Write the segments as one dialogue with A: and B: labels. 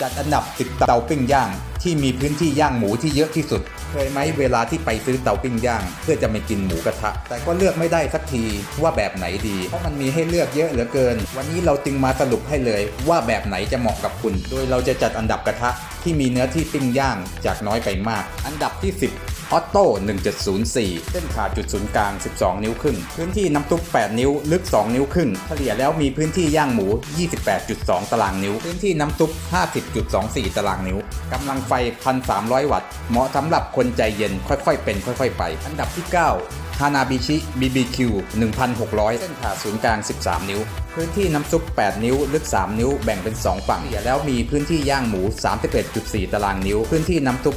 A: จัดอันดับติดเตาปิ้งย่าง ที่มีพื้นที่ย่างหมูที่เยอะที่สุด เคยไหมเวลาที่ไปซื้อเตาปิ้งย่าง เพื่อจะมากินหมูกระทะ แต่ก็เลือกไม่ได้สักทีว่าแบบไหนดี เพราะมันมีให้เลือกเยอะเหลือเกิน วันนี้เราจึงมาสรุปให้เลยว่าแบบไหนจะเหมาะกับคุณ โดยเราจะจัดอันดับกระทะที่มีเนื้อที่ปิ้งย่างจากน้อยไปมาก อันดับที่ 10 ออโต้1704 เส้นผ่าจุดศูนย์กลาง 12 นิ้วครึ่ง พื้นที่น้ำซุป8นิ้ว ลึก 2 นิ้วครึ่ง เฉลี่ยแล้วมีพื้นที่ย่างหมู 28.2 ตารางนิ้ว พื้นที่น้ำทุก 50.24 ตารางนิ้ว กำลังไฟ 1,300 วัตต์ เหมาะสำหรับคนใจเย็นค่อยๆเป็นค่อย ๆ ไป อันดับที่ 9 ฮานาบิชิ BBQ 1,600 เส้นผ่าศูนย์กลาง 13 นิ้ว พื้นที่น้ำซุป 8 นิ้ว ลึก 3 นิ้ว แบ่งเป็น 2 ฝั่งเฉลี่ยแล้วมีพื้นที่ย่างหมู 31.4 ตารางนิ้ว พื้นที่น้ำซุป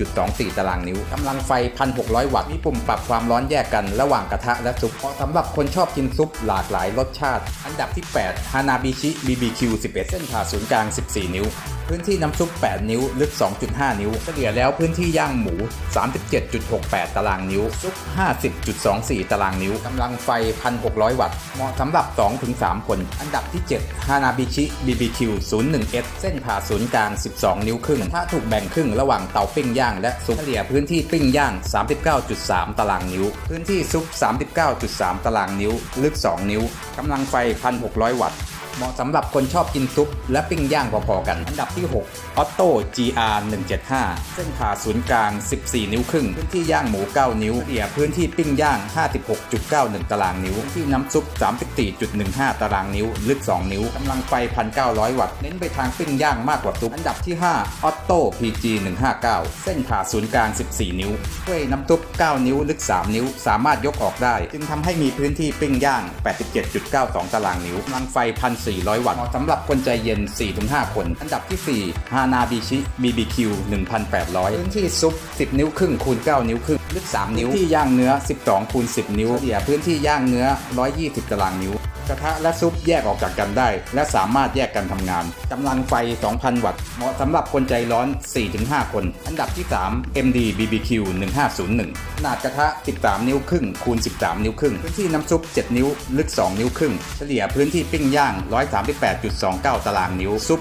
A: 50.24 ตารางนิ้ว กำลังไฟ 1,600 วัตต์ มีปุ่มปรับความร้อนแยกกันระหว่างกระทะและซุป เหมาะสำหรับคนชอบกินซุปหลากหลายรสชาติ อันดับที่ 8 ฮานาบิชิ BBQ 11 เส้นผ่าศูนย์กลาง 14 นิ้ว พื้นที่น้ำซุป 8 นิ้ว ลึก 2.5 นิ้ว เฉลี่ยแล้วพื้นที่ย่างหมู 37.68 ตารางนิ้ว ซุป50.24 ตารางนิ้วกำลังไฟ 1,600 วัตต์ เหมาะสำหรับ 2-3 คน อันดับที่7ฮานาบิชิ BBQ 01S เส้นผ่าศูนย์กลาง 12 นิ้วครึ่ง ถ้าถูกแบ่งครึ่งระหว่างเตาปิ้งย่างและซุปเฉลี่ยพื้นที่ปิ้งย่าง 39.3 ตารางนิ้ว พื้นที่ซุป 39.3 ตารางนิ้ว ลึก 2 นิ้ว กำลังไฟ 1,600 วัตต์ เหมาะสำหรับคนชอบกินซุปและปิ้งย่างพอๆกัน อันดับที่ 6 Otto GR 175 เส้นผ่าศูนย์กลาง 14 นิ้วครึ่ง พื้นที่ย่างหมู 9 นิ้วเฉลี่ยพื้นที่ปิ้งย่าง 56.91 ตารางนิ้วพื้นที่น้ำซุป 34.15 ตารางนิ้ว ลึก 2 นิ้ว กำลังไฟ 1,900 วัตต์ เน้นไปทางปิ้งย่างมากกว่าซุป อันดับที่ 5 Otto PG 159 เส้นผ่าศูนย์กลาง 14 นิ้วถ้วยน้ำซุป 9 นิ้ว ลึก 3 นิ้ว สามารถยกออกได้ จึงทำให้มีพื้นที่ปิ้งย่าง 87.92 ตารางนิ้วกำลังไฟ1,400 วัตต์เหมาะสำหรับคนใจเย็น 4-5 คน อันดับที่ 4 ฮานาบิชิ BBQ 1,800 พื้นที่ซุป 10 นิ้วครึ่งคูณ 9 นิ้วครึ่ง ลึก 3 นิ้ว ที่ย่างเนื้อ 12คูณ10 นิ้วเฉลี่ยพื้นที่ย่างเนื้อ 120 ตารางนิ้ว กระทะและซุปแยกออกจากกันได้ และสามารถแยกกันทำงานกำลังไฟ 2,000 วัตต์ เหมาะสำหรับคนใจร้อน 4-5 คน อันดับที่ 3 MD BBQ 1501 ขนาดกระทะ 13 นิ้วครึ่งคูณ 13 นิ้วครึ่ง พื้นที่น้ำซุป 7 นิ้ว ลึก 2 นิ้วครึ่ง เฉลี่ยพื้นที่ปิ้งย่าง 138.29 ตารางนิ้ว ซุป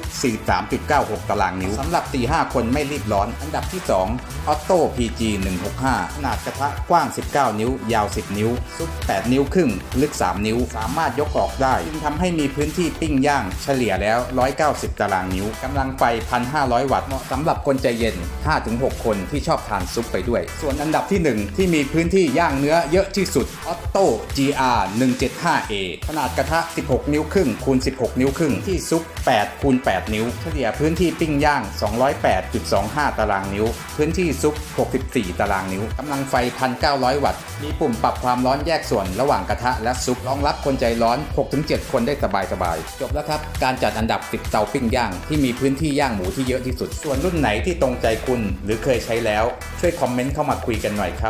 A: 43.96 ตารางนิ้วสำหรับ 4-5 คนไม่รีบร้อน อันดับที่ 2 Otto PG 165 ขนาดกระทะกว้าง 19 นิ้ว ยาว 10 นิ้ว ซุป 8 นิ้วครึ่ง ลึก 3 นิ้ว สามารถยกออกได้จึงทำให้มีพื้นที่ปิ้งย่างเฉลี่ยแล้ว 190 ตารางนิ้วกำลังไฟ 1,500 วัตต์เหมาะสำหรับคนใจเย็น 5-6 คนที่ชอบทานซุปไปด้วย ส่วนอันดับที่ 1 ที่มีพื้นที่ย่างเนื้อเยอะที่สุด Otto GR 175A ขนาดกระทะ 16 นิ้วครึ่งคูณ 16 นิ้วครึ่งที่ซุป 8คูณ 8 นิ้ว เฉลี่ยพื้นที่ปิ้งย่าง 208.25 ตารางนิ้ว พื้นที่ซุป 64 ตารางนิ้วกำลังไฟ 1,900 วัตต์ มีปุ่มปรับความร้อนแยกส่วนระหว่างกระทะและซุปรองรับคนใจร้อน6-7 คนได้สบายๆ จบแล้วครับ การจัดอันดับ 10 เตาปิ้งย่าง ที่มีพื้นที่ย่างหมูที่เยอะที่สุด ส่วนรุ่นไหนที่ตรงใจคุณ หรือเคยใช้แล้ว ช่วยคอมเมนต์เข้ามาคุยกันหน่อยครับ